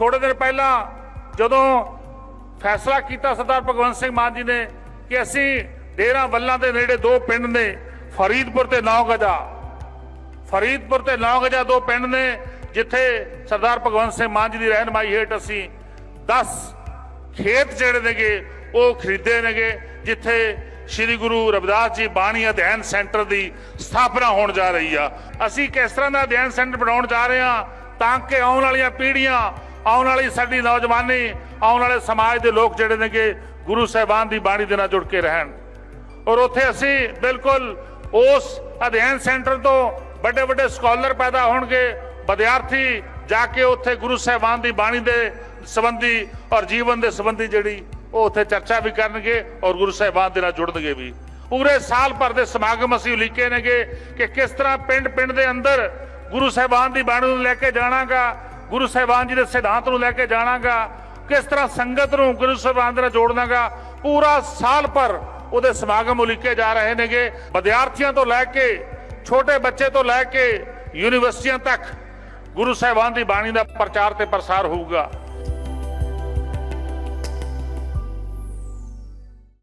ਥੋੜੇ ਦਿਨ ਪਹਿਲਾਂ ਜਦੋਂ ਫੈਸਲਾ ਕੀਤਾ ਸਰਦਾਰ ਭਗਵੰਤ ਸਿੰਘ ਮਾਨ ਜੀ ਨੇ ਕਿ ਅਸੀਂ ਡੇਰਾ ਵੱਲਾਂ ਦੇ ਨੇੜੇ ਦੋ ਪਿੰਡ ਨੇ, ਫਰੀਦਪੁਰ ਤੇ ਨੌਗਜਾ ਫਰੀਦਪੁਰ ਤੇ ਨੌਗਜਾ ਦੋ ਪਿੰਡ ਨੇ, ਜਿੱਥੇ ਸਰਦਾਰ ਭਗਵੰਤ ਸਿੰਘ ਮਾਨ ਜੀ ਦੀ ਰਹਿਨਮਾਈ ਹੇਠ ਅਸੀਂ 10 ਖੇਤ ਜਿਹੜੇ ਨੇਗੇ, ਉਹ ਖਰੀਦੇ ਨੇਗੇ, ਜਿੱਥੇ ਸ੍ਰੀ ਗੁਰੂ ਰਵਿਦਾਸ ਜੀ ਬਾਣੀ ਅਧਿਐਨ ਸੈਂਟਰ ਦੀ ਸਥਾਪਨਾ ਹੋਣ ਜਾ ਰਹੀ ਆ। ਅਸੀਂ ਕਿਸ ਤਰ੍ਹਾਂ ਦਾ ਅਧਿਐਨ ਸੈਂਟਰ ਬਣਾਉਣ ਜਾ ਰਹੇ ਹਾਂ, ਤਾਂ ਕਿ ਆਉਣ ਵਾਲੀਆਂ ਪੀੜ੍ਹੀਆਂ ਆਉਣ ਵਾਲੀ ਸਾਡੀ ਨੌਜਵਾਨੀ, ਆਉਣ ਵਾਲੇ ਸਮਾਜ ਦੇ ਲੋਕ ਜਿਹੜੇ ਨੇਗੇ, ਗੁਰੂ ਸਾਹਿਬਾਨ ਦੀ ਬਾਣੀ ਦੇ ਨਾਲ ਜੁੜ ਕੇ ਰਹਿਣ। ਔਰ ਉੱਥੇ ਅਸੀਂ ਬਿਲਕੁਲ ਉਸ ਅਧਿਐਨ ਸੈਂਟਰ ਤੋਂ ਵੱਡੇ ਵੱਡੇ ਸਕਾਲਰ ਪੈਦਾ ਹੋਣਗੇ, ਵਿਦਿਆਰਥੀ ਜਾ ਕੇ ਉੱਥੇ ਗੁਰੂ ਸਾਹਿਬਾਨ ਦੀ ਬਾਣੀ ਦੇ ਸੰਬੰਧੀ ਔਰ ਜੀਵਨ ਦੇ ਸੰਬੰਧੀ ਜਿਹੜੀ ਉਹ ਉੱਥੇ ਚਰਚਾ ਵੀ ਕਰਨਗੇ ਔਰ ਗੁਰੂ ਸਾਹਿਬਾਨ ਦੇ ਨਾਲ ਜੁੜਨਗੇ ਵੀ। ਪੂਰੇ ਸਾਲ ਭਰ ਦੇ ਸਮਾਗਮ ਅਸੀਂ ਉਲੀਕੇ ਨੇਗੇ ਕਿ ਕਿਸ ਤਰ੍ਹਾਂ ਪਿੰਡ ਪਿੰਡ ਦੇ ਅੰਦਰ ਗੁਰੂ ਸਾਹਿਬਾਨ ਦੀ ਬਾਣੀ ਨੂੰ ਲੈ ਕੇ ਜਾਣਾਗਾ ਗੁਰੂ ਸਾਹਿਬਾਨ ਜੀ ਦੇ ਸਿਧਾਂਤ ਨੂੰ ਲੈ ਕੇ ਜਾਣਾਗਾ, ਕਿਸ ਤਰ੍ਹਾਂ ਸੰਗਤ ਨੂੰ ਗੁਰੂ ਸਾਹਿਬਾਨ ਦੇ ਨਾਲ ਜੋੜਨਾਗਾ, ਪੂਰਾ ਸਾਲ ਭਰ ਉਹਦੇ ਸਮਾਗਮ ਉਲੀਕੇ ਜਾ ਰਹੇ ਨੇਗੇ। ਵਿਦਿਆਰਥੀਆਂ ਤੋਂ ਲੈ ਕੇ, ਛੋਟੇ ਬੱਚੇ ਤੋਂ ਲੈ ਕੇ, ਯੂਨੀਵਰਸਿਟੀਆਂ ਤੱਕ ਗੁਰੂ ਸਾਹਿਬਾਨ ਦੀ ਬਾਣੀ ਦਾ ਪ੍ਰਚਾਰ ਤੇ ਪ੍ਰਸਾਰ ਹੋਊਗਾ।